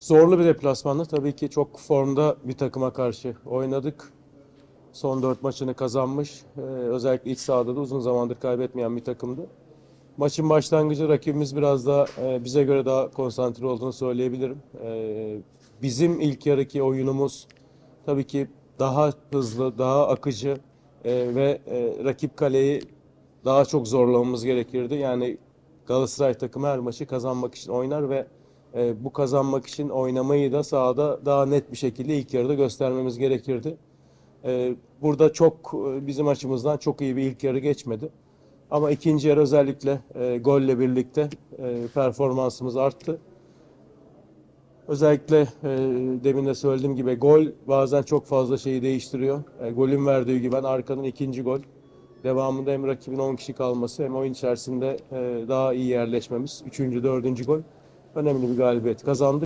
Zorlu bir deplasmanda tabii ki çok formda bir takıma karşı oynadık. Son dört maçını kazanmış. Ee, özellikle iç sahada da uzun zamandır kaybetmeyen bir takımdı. Maçın başlangıcı rakibimiz biraz da e, bize göre daha konsantre olduğunu söyleyebilirim. Ee, bizim ilk yarıki oyunumuz tabii ki daha hızlı, daha akıcı e, ve e, rakip kaleyi daha çok zorlamamız gerekirdi. Yani Galatasaray takımı her maçı kazanmak için oynar ve e, bu kazanmak için oynamayı da sahada daha net bir şekilde ilk yarıda göstermemiz gerekirdi. E, burada çok e, bizim açımızdan çok iyi bir ilk yarı geçmedi. Ama ikinci yarı özellikle e, golle birlikte e, performansımız arttı. Özellikle e, demin de söylediğim gibi gol bazen çok fazla şeyi değiştiriyor. E, golün verdiği güven arkanın ikinci gol. Devamında hem rakibin 10 kişi kalması hem oyun içerisinde e, daha iyi yerleşmemiz. Üçüncü, dördüncü gol önemli bir galibiyet kazandık.